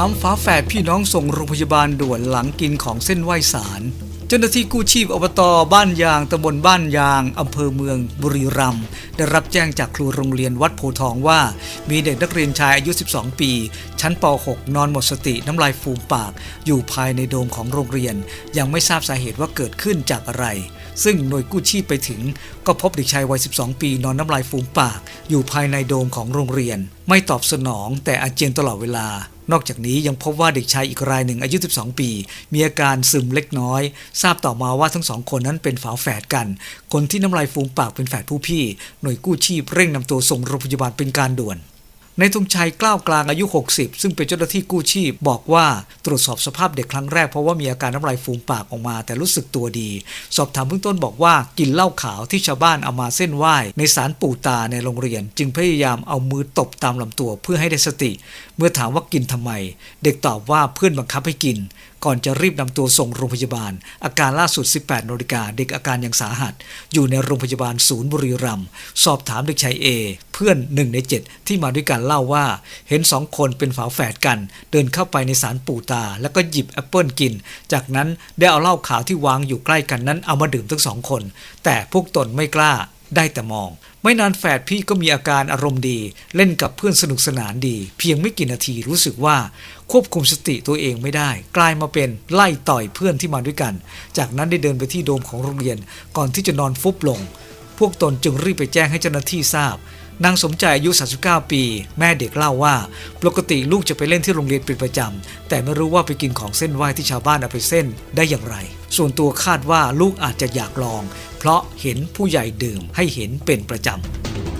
ามฝาแฝดพี่น้องส่งโรงพยาบาลด่วนหลังกินของเส้นไหวสาร เจ้าหน้าที่กู้ชีพอบตบ้านยางตำบลบ้านยางอำเภอเมืองบุรีรัมย์ได้รับแจ้งจากครูโรงเรียนวัดโพทองว่า มีเด็กนักเรียนชายอายุ 12 ปี ชั้นป .6 นอนหมดสติน้ำลายฟูมปาก อยู่ภายในโดมของโรงเรียน ยังไม่ทราบสาเหตุว่าเกิดขึ้นจากอะไร ซึ่งหน่วยกู้ชีพไปถึง ก็พบเด็กชายวัย 12 ปีนอนน้ำลายฟูมปาก อยู่ภายในโดมของโรงเรียน ไม่ตอบสนองแต่อาเจียนตลอดเวลา นอกจากนี้ยังพบว่าเด็กชายอีกรายหนึ่งอายุ 12 ปี มีอาการซึมเล็กน้อย ทราบต่อมาว่าทั้งสองคนนั้นเป็นฝาแฝดกัน คนที่น้ำลายฟูมปากเป็นแฝดผู้พี่ หน่วยกู้ชีพเร่งนำตัวส่งโรงพยาบาลเป็นการด่วน ในธงชัยกล้าวกลางอายุ 60 ซึ่งเป็นเจ้าหน้าที่กู้ชีพ บอกว่าตรวจสอบสภาพเด็กครั้งแรกเพราะว่ามีอาการน้ำลายฟูมปากออกมา แต่รู้สึกตัวดี สอบถามเบื้องต้นบอกว่ากินเหล้าขาวที่ชาวบ้านเอามาเส้นไหว้ในศาลปู่ตาในโรงเรียน จึงพยายามเอามือตบตามลำตัวเพื่อให้ได้สติ เมื่อถามว่ากินทำไม เด็กตอบว่าเพื่อนบังคับให้กิน ก่อนจะรีบนำตัวส่งโรงพยาบาล อาการล่าสุด 18นาฬิกาเด็กอาการยังสาหัส อยู่ในโรงพยาบาลศูนย์บุรีรัมย์สอบถามเด็กชายเอเพื่อนหนึ่งในเจ็ดที่มาด้วยกันเล่าว่า เห็นสองคนเป็นฝาแฝดกัน เดินเข้าไปในศาลปู่ตา แล้วก็หยิบแอปเปิลกิน จากนั้นได้เอาเหล้าขาวที่วางอยู่ใกล้กันนั้นเอามาดื่มทั้งสองคน แต่พวกตนไม่กล้าได้แต่มอง ไม่นานแฝดพี่ก็มีอาการอารมณ์ดี เล่นกับเพื่อนสนุกสนานดี เพียงไม่กี่นาทีรู้สึกว่า ควบคุมสติตัวเองไม่ได้ กลายมาเป็นไล่ต่อยเพื่อนที่มาด้วยกัน จากนั้นได้เดินไปที่โดมของโรงเรียน ก่อนที่จะนอนฟุบลง พวกตนจึงรีบไปแจ้งให้เจ้าหน้าที่ทราบ นางสมใจอายุ 39 ปี แม่เด็กเล่าว่า ปกติลูกจะไปเล่นที่โรงเรียนเป็นประจำ แต่ไม่รู้ว่าไปกินของเส้นไหว้ที่ชาวบ้านเอาไปเส้นได้อย่างไร ส่วนตัวคาดว่าลูกอาจจะอยากลอง เพราะเห็นผู้ใหญ่ดื่มให้เห็นเป็นประจำ